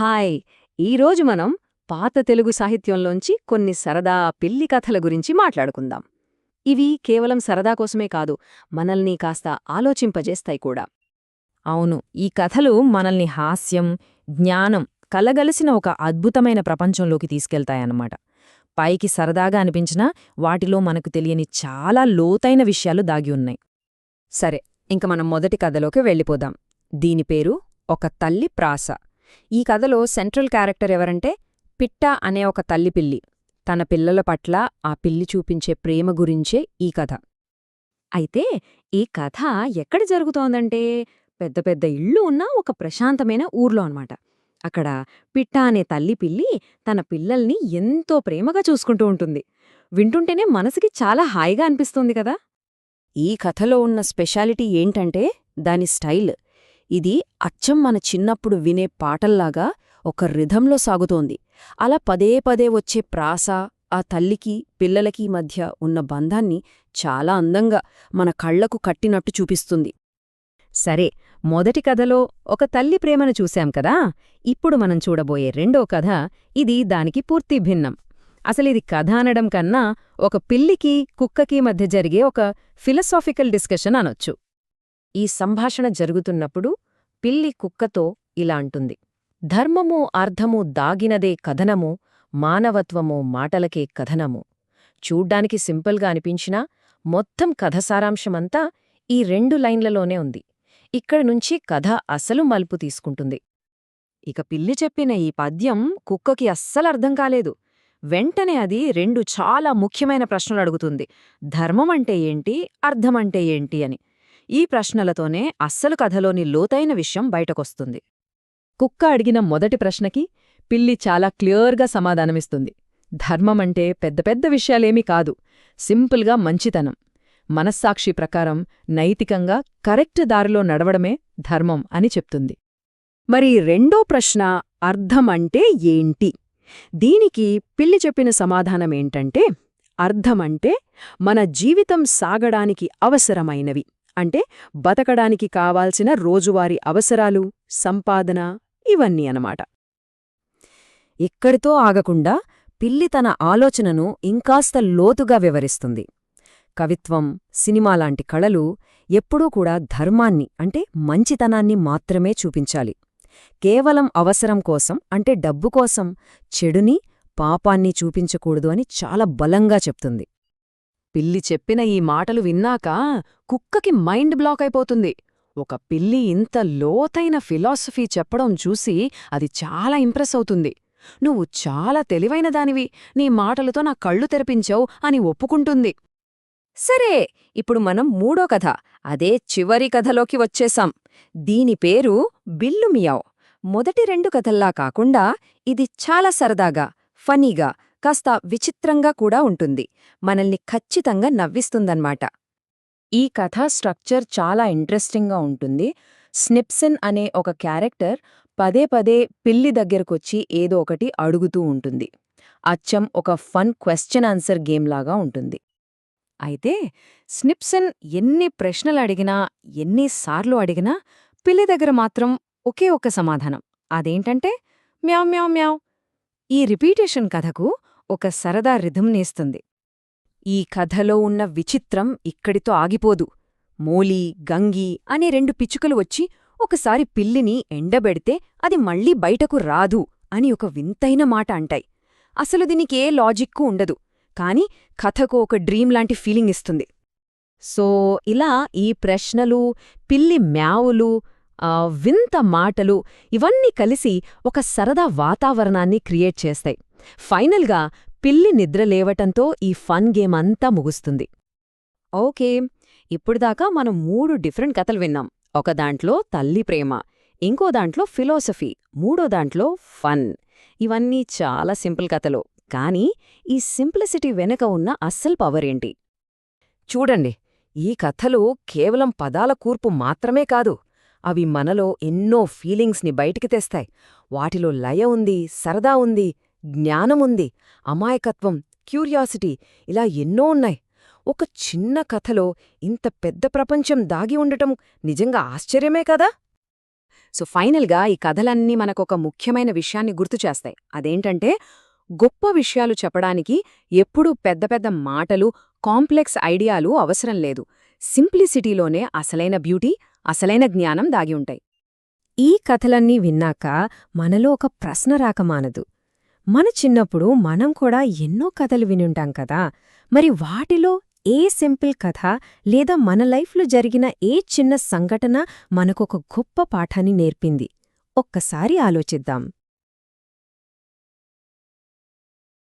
Hi. ఈరోజు మనం పాత తెలుగు సాహిత్యంలోంచి కొన్ని సరదా పిల్లి కథల గురించి మాట్లాడుకుందాం. ఇవి కేవలం సరదా కోసమే కాదు మనల్ని కాస్త ఆలోచింపజేస్తాయి కూడా. అవును ఈ కథలు మనల్ని హాస్యం జ్ఞానం కలగలిసిన ఒక అద్భుతమైన ప్రపంచంలోకి తీసుకెళ్తాయన్నమాట. పైకి సరదాగా అనిపించినా వాటిలో మనకు తెలియని చాలా లోతైన విషయాలు దాగి ఉన్నాయి. సరే ఇంక మనం మొదటి కథలోకి వెళ్ళిపోదాం. దీని పేరు ఒక తల్లి ప్రాస. ఈ కథలో సెంట్రల్ క్యారెక్టర్ ఎవరంటే పిట్ట అనే ఒక తల్లి పిల్లి. తన పిల్లల పట్ల ఆ పిల్లి చూపించే ప్రేమ గురించే ఈ కథ. అయితే ఈ కథ ఎక్కడ జరుగుతోందంటే పెద్ద పెద్ద ఇళ్ళు ఉన్న ఒక ప్రశాంతమైన ఊర్లో అనమాట అక్కడ పిట్ట అనే తల్లి పిల్లి తన పిల్లల్ని ఎంతో ప్రేమగా చూసుకుంటూ ఉంటుంది. వింటుంటేనే మనసుకి చాలా హాయిగా అనిపిస్తుంది కదా? ఈ కథలో ఉన్న స్పెషాలిటీ ఏంటంటే దాని స్టైల్. ఇది అచ్చం మన చిన్నప్పుడు వినే పాటల్లాగా ఒక రిధంలో సాగుతోంది. అలా పదే పదే వచ్చే ప్రాస ఆ తల్లికి పిల్లలకి మధ్య ఉన్న బంధాన్ని చాలా అందంగా మన కళ్ళకు కట్టినట్టు చూపిస్తుంది. సరే మొదటి కథలో ఒక తల్లి ప్రేమను చూశాం కదా? ఇప్పుడు మనం చూడబోయే రెండో కథ ఇది దానికి పూర్తి భిన్నం. అసలిది కథ అనడం కన్నా ఒక పిల్లికి కుక్కకి మధ్య జరిగే ఒక ఫిలసాఫికల్ డిస్కషన్ అనొచ్చు. ఈ సంభాషణ జరుగుతున్నప్పుడు పిల్లి కుక్కతో ఇలా అంటుంది. ధర్మము అర్థము దాగినదే కథనము మానవత్వము మాటలకే కథనము. చూడ్డానికి సింపుల్గా అనిపించినా మొత్తం కథ సారాంశమంతా ఈ రెండు లైన్లలోనే ఉంది. ఇక్కడి నుంచి కథ అసలు మలుపు తీసుకుంటుంది. ఇక పిల్లి చెప్పిన ఈ పద్యం కుక్కకి అస్సలర్ధం కాలేదు. వెంటనే అది రెండు చాలా ముఖ్యమైన ప్రశ్నలు అడుగుతుంది. ధర్మమంటే ఏంటి? అర్థమంటే ఏంటి అని. ఈ ప్రశ్నలతోనే అస్సలు కథలోని లోతైన విషయం బయటకొస్తుంది. కుక్క అడిగిన మొదటి ప్రశ్నకి పిల్లి చాలా క్లియర్గా సమాధానమిస్తుంది. ధర్మమంటే పెద్ద పెద్ద విషయాలేమీ కాదు. సింపుల్గా మంచితనం. మనస్సాక్షి ప్రకారం నైతికంగా కరెక్ట్ దారిలో నడవడమే ధర్మం అని చెప్తుంది. మరి రెండో ప్రశ్న అర్థమంటే ఏంటి? దీనికి పిల్లి చెప్పిన సమాధానమేంటంటే అర్థమంటే మన జీవితం సాగడానికి అవసరమైనవి. అంటే బతకడానికి కావాల్సిన రోజువారీ అవసరాలు సంపాదన ఇవన్నీ అనమాట ఇక్కడితో ఆగకుండా పిల్లి తన ఆలోచనను ఇంకాస్త లోతుగా వివరిస్తుంది. కవిత్వం సినిమాలాంటి కళలు ఎప్పుడూ కూడా ధర్మాన్ని అంటే మంచితనాన్ని మాత్రమే చూపించాలి. కేవలం అవసరం కోసం అంటే డబ్బు కోసం చెడుని పాపాన్ని చూపించకూడదు అని చాలా బలంగా చెప్తుంది. పిల్లి చెప్పిన ఈ మాటలు విన్నాక కుక్కకి మైండ్ బ్లాక్ అయిపోతుంది. ఒక పిల్లి ఇంత లోతైన ఫిలాసఫీ చెప్పడం చూసి అది చాలా ఇంప్రెస్ అవుతుంది. నువ్వు చాలా తెలివైన దానివి. నీ మాటలతో నా కళ్ళు తెరపించావు అని ఒప్పుకుంటుంది. సరే ఇప్పుడు మనం మూడో కథ అదే చివరి కథలోకి వచ్చేసాం దీని పేరు బిల్లు మియావ్. మొదటి రెండు కథల్లా కాకుండా ఇది చాలా సరదాగా ఫనీగా కాస్త విచిత్రంగా కూడా ఉంటుంది. మనల్ని ఖచ్చితంగా నవ్విస్తుందన్నమాట. ఈ కథా స్ట్రక్చర్ చాలా ఇంట్రెస్టింగ్గా ఉంటుంది. స్నిప్సన్ అనే ఒక క్యారెక్టర్ పదే పదే పిల్లి దగ్గరకొచ్చి ఏదో ఒకటి అడుగుతూ ఉంటుంది. అచ్చం ఒక ఫన్ క్వశ్చన్ ఆన్సర్ గేమ్లాగా ఉంటుంది. అయితే స్నిప్సన్ ఎన్ని ప్రశ్నలు అడిగినా ఎన్నిసార్లు అడిగినా పిల్లి దగ్గర మాత్రం ఒకే ఒక సమాధానం. అదేంటంటే మ్యావ్ మ్యావ్ మ్యావ్. ఈ రిపీటేషన్ కథకు ఒక సరదా రిధం నేస్తుంది. ఈ కథలో ఉన్న విచిత్రం ఇక్కడితో ఆగిపోదు. మోలీ గంగి అనే రెండు పిచ్చుకలు వచ్చి ఒకసారి పిల్లిని ఎండబెడితే అది మళ్ళీ బయటకు రాదు అని ఒక వింతైన మాట అంటాయి. అసలు దీనికే లాజిక్కు ఉండదు కాని కథకు ఒక డ్రీమ్ లాంటి ఫీలింగ్ ఇస్తుంది. సో ఇలా ఈ ప్రశ్నలు పిల్లి మ్యావులు ఆ, వింత మాటలు ఇవన్నీ కలిసి ఒక సరదా వాతావరణాన్ని క్రియేట్ చేస్తాయి. ఫైనల్గా పిల్లి నిద్రలేవటంతో ఈ ఫన్ గేమ్ అంతా ముగుస్తుంది. ఓకే ఇప్పుడుదాకా మనం మూడు డిఫరెంట్ కథలు విన్నాం. ఒక దాంట్లో తల్లి ప్రేమ ఇంకో దాంట్లో ఫిలాసఫీ మూడో దాంట్లో ఫన్. ఇవన్నీ చాలా సింపుల్ కథలు కానీ ఈ సింప్లిసిటీ వెనుక ఉన్న అస్సలు పవర్ ఏంటి? చూడండి ఈ కథలు కేవలం పదాల కూర్పు మాత్రమే కాదు అవి మనలో ఎన్నో ఫీలింగ్స్ని బయటికి తెస్తాయి. వాటిలో లయ ఉంది సరదా ఉంది జ్ఞానముంది అమాయకత్వం క్యూరియాసిటీ ఇలా ఎన్నో ఉన్నాయి. ఒక చిన్న కథలో ఇంత పెద్ద ప్రపంచం దాగి ఉండటం నిజంగా ఆశ్చర్యమే కదా? సో ఫైనల్గా ఈ కథలన్నీ మనకొక ముఖ్యమైన విషయాన్ని గుర్తు చేస్తాయి. అదేంటంటే గొప్ప విషయాలు చెప్పడానికి ఎప్పుడూ పెద్ద పెద్ద మాటలు కాంప్లెక్స్ ఐడియాలు అవసరం లేదు. సింప్లిసిటీలోనే అసలైన బ్యూటీ అసలైన జ్ఞానం దాగి ఉంటాయి. ఈ కథలన్నీ విన్నాక మనలో ఒక ప్రశ్న రాకమానదు మన చిన్నప్పుడు మనం కూడా ఎన్నో కథలు వినుంటాం కదా. మరి వాటిలో ఏ సింపుల్ కథ లేదా మన లైఫ్లో జరిగిన ఏ చిన్న సంఘటన మనకొక గొప్ప పాఠాన్ని నేర్పింది? ఒక్కసారి ఆలోచిద్దాం.